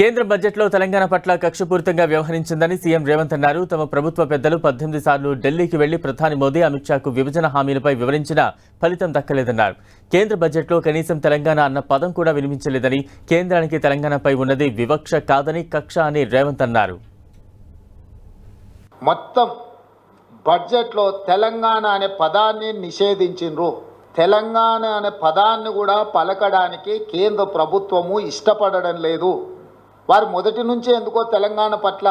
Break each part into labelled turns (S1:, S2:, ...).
S1: కేంద్ర బడ్జెట్లో తెలంగాణ పట్ల కక్షపూరితంగా వ్యవహరించిందని సీఎం రేవంత్ అన్నారు. తమ ప్రభుత్వ పెద్దలు పద్దెనిమిది సార్లు ఢిల్లీకి వెళ్ళి ప్రధాని మోదీ అమిత్ షాకు విభజన హామీలపై వివరించినా ఫలితం దక్కలేదన్నారు. కేంద్ర బడ్జెట్లో కనీసం తెలంగాణ అన్న పదం కూడా వినిపించలేదని కేంద్రానికి తెలంగాణపై ఉన్నది వివక్ష కాదని కక్ష అని రేవంత్ అన్నారు.
S2: మొత్తం బడ్జెట్లో తెలంగాణ అనే పదాన్ని నిషేధించిండ్రు. తెలంగాణ అనే పదాన్ని కూడా పలకడానికి కేంద్ర ప్రభుత్వము ఇష్టపడడం లేదు. వారు మొదటి నుంచే ఎందుకో తెలంగాణ పట్ల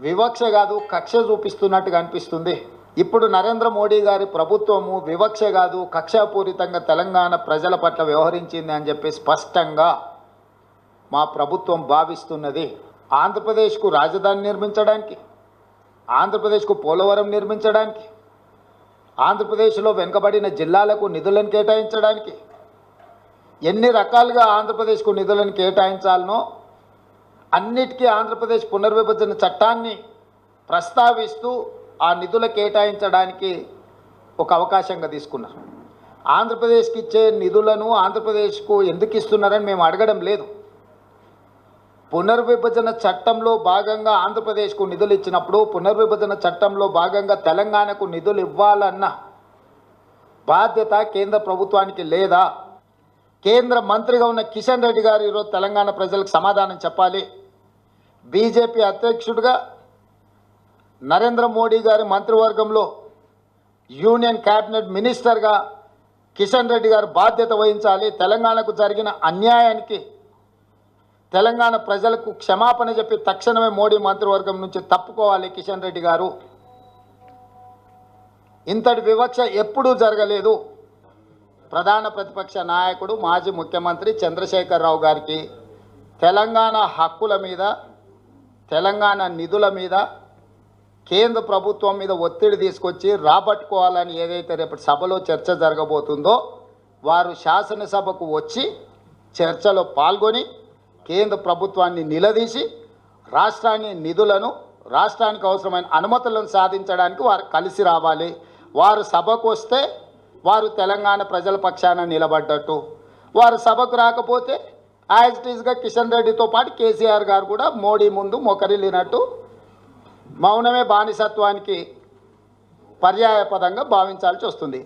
S2: వివక్ష కాదు కక్ష చూపిస్తున్నట్టుగా అనిపిస్తుంది. ఇప్పుడు నరేంద్ర మోడీ గారి ప్రభుత్వము వివక్ష కాదు కక్షాపూరితంగా తెలంగాణ ప్రజల పట్ల వ్యవహరించింది అని చెప్పి స్పష్టంగా మా ప్రభుత్వం భావిస్తున్నది. ఆంధ్రప్రదేశ్కు రాజధాని నిర్మించడానికి ఆంధ్రప్రదేశ్కు పోలవరం నిర్మించడానికి ఆంధ్రప్రదేశ్లో వెనుకబడిన జిల్లాలకు నిధులను కేటాయించడానికి ఎన్ని రకాలుగా ఆంధ్రప్రదేశ్కు నిధులను కేటాయించాలనో అన్నిటికీ ఆంధ్రప్రదేశ్ పునర్విభజన చట్టాన్ని ప్రస్తావిస్తూ ఆ నిధుల కేటాయించడానికి ఒక అవకాశంగా తీసుకున్నారు. ఆంధ్రప్రదేశ్కి ఇచ్చే నిధులను ఆంధ్రప్రదేశ్కు ఎందుకు ఇస్తున్నారని మేము అడగడం లేదు. పునర్విభజన చట్టంలో భాగంగా ఆంధ్రప్రదేశ్కు నిధులు ఇచ్చినప్పుడు పునర్విభజన చట్టంలో భాగంగా తెలంగాణకు నిధులు ఇవ్వాలన్న బాధ్యత కేంద్ర ప్రభుత్వానికి లేదా కేంద్ర మంత్రిగా ఉన్న కిషన్ రెడ్డి గారు ఈరోజు తెలంగాణ ప్రజలకు సమాధానం చెప్పాలి. బీజేపీ అధ్యక్షుడిగా నరేంద్ర మోడీ గారి మంత్రివర్గంలో యూనియన్ క్యాబినెట్ మినిస్టర్గా కిషన్ రెడ్డి గారు బాధ్యత వహించాలి. తెలంగాణకు జరిగిన అన్యాయానికి తెలంగాణ ప్రజలకు క్షమాపణ చెప్పి తక్షణమే మోడీ మంత్రివర్గం నుంచి తప్పుకోవాలి కిషన్ రెడ్డి గారు. ఇంతటి వివక్ష ఎప్పుడూ జరగలేదు. ప్రధాన ప్రతిపక్ష నాయకుడు మాజీ ముఖ్యమంత్రి చంద్రశేఖరరావు గారికి తెలంగాణ హక్కుల మీద తెలంగాణ నిధుల మీద కేంద్ర ప్రభుత్వం మీద ఒత్తిడి తీసుకొచ్చి రాబట్టుకోవాలని ఏదైతే రేపటి సభలో చర్చ జరగబోతుందో వారు శాసనసభకు వచ్చి చర్చలో పాల్గొని కేంద్ర ప్రభుత్వాన్ని నిలదీసి రాష్ట్రాన్ని నిధులను రాష్ట్రానికి అవసరమైన అనుమతులను సాధించడానికి వారు కలిసి రావాలి. వారు సభకు వస్తే వారు తెలంగాణ ప్రజల పక్షాన నిలబడ్డట్టు. వారు సభకు రాకపోతే యాజ్ ఇట్ ఈస్గా కిషన్ రెడ్డితో పాటు కేసీఆర్ గారు కూడా మోడీ ముందు మొకరిల్లినట్టు మౌనమే బానిసత్వానికి పర్యాయపదంగా భావించాల్సి వస్తుంది.